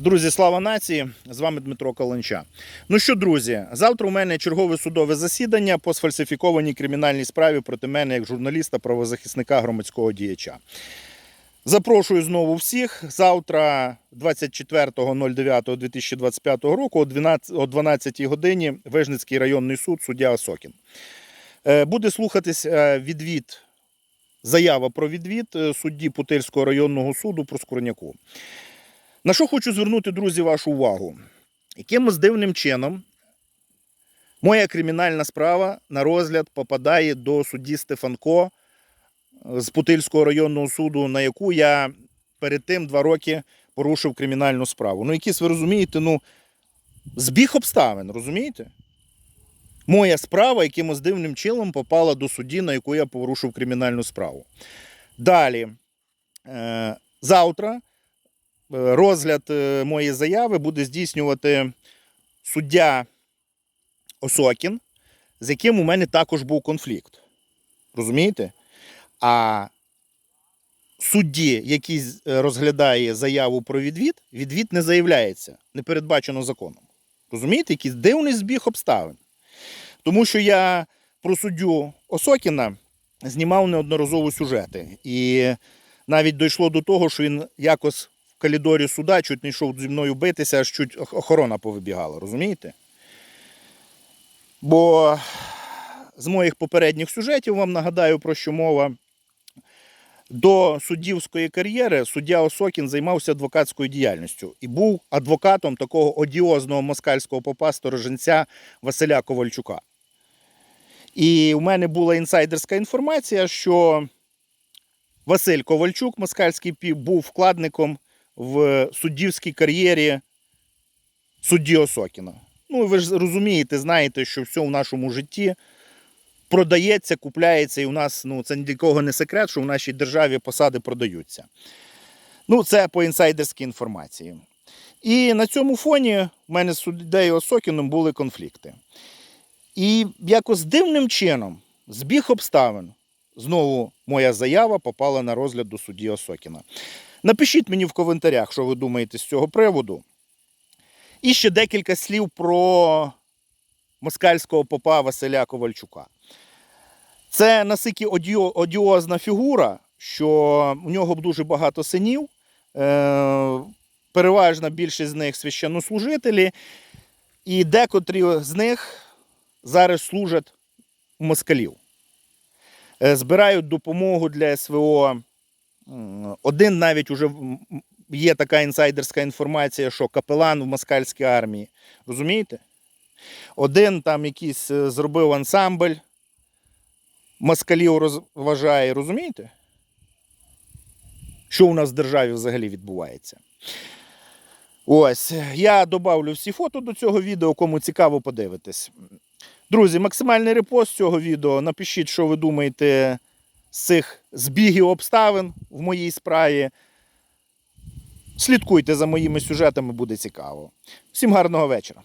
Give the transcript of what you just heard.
Друзі, слава нації! З вами Дмитро Каланча. Ну що, друзі, завтра у мене чергове судове засідання по сфальсифікованій кримінальній справі проти мене як журналіста, правозахисника громадського діяча. Запрошую знову всіх. Завтра, 24.09.2025 року, о 12, о 12 годині, Вижницький районний суд, суддя Осокін. Е, Буде слухатись е, відвід, заява про відвід е, судді Путильського районного суду про Скорняку. На що хочу звернути, друзі, вашу увагу? Якимось дивним чином моя кримінальна справа на розгляд попадає до судді Стефанко з Путильського районного суду, на яку я перед тим два роки порушив кримінальну справу. Ну, якісь ви розумієте, ну, збіг обставин, розумієте? Моя справа якимось дивним чином попала до судді, на яку я порушив кримінальну справу. Далі, е, завтра е, розгляд е, моєї заяви буде здійснювати суддя Осокін, з яким у мене також був конфлікт. Розумієте? А судді, який е, розглядає заяву про відвід, відвід не заявляється, не передбачено законом. Розумієте, якийсь дивний збіг обставин. Тому що я про суддю Осокіна знімав неодноразово сюжети. І навіть дійшло до того, що він якось коридорі суда чуть не йшов зі мною битися, аж чуть охорона повибігала, розумієте? Бо з моїх попередніх сюжетів вам нагадаю про що мова. До суддівської кар'єри суддя Осокін займався адвокатською діяльністю і був адвокатом такого одіозного москальського попа стороженця Василя Ковальчука. І у мене була інсайдерська інформація, що Василь Ковальчук, москальський піп, був вкладником в суддівській кар'єрі судді Осокіна. Ну, ви ж розумієте, знаєте, що все в нашому житті продається, купляється, і у нас ну, це ні для кого не секрет, що в нашій державі посади продаються. Ну, це по інсайдерській інформації. І на цьому фоні в мене з суддею Осокіном були конфлікти. І якось дивним чином, збіг обставин, знову моя заява попала на розгляд до судді Осокіна. Напишіть мені в коментарях, що ви думаєте з цього приводу. І ще декілька слів про москальського попа Василя Ковальчука. Це одіо- одіозна фігура, що у нього дуже багато синів. Е, переважна більшість з них священнослужителі, і декотрі з них зараз служать у москалів. Е, збирають допомогу для СВО. Один навіть уже є така інсайдерська інформація, що капелан в москальській армії. Розумієте? Один там якийсь е, зробив ансамбль, москалів розважає, розумієте? Що у нас в державі взагалі відбувається? Ось, я додавлю всі фото до цього відео, кому цікаво подивитись. Друзі, максимальний репост цього відео. Напишіть, що ви думаєте цих збігів обставин в моїй справі. Слідкуйте за моїми сюжетами, буде цікаво. Всім гарного вечора.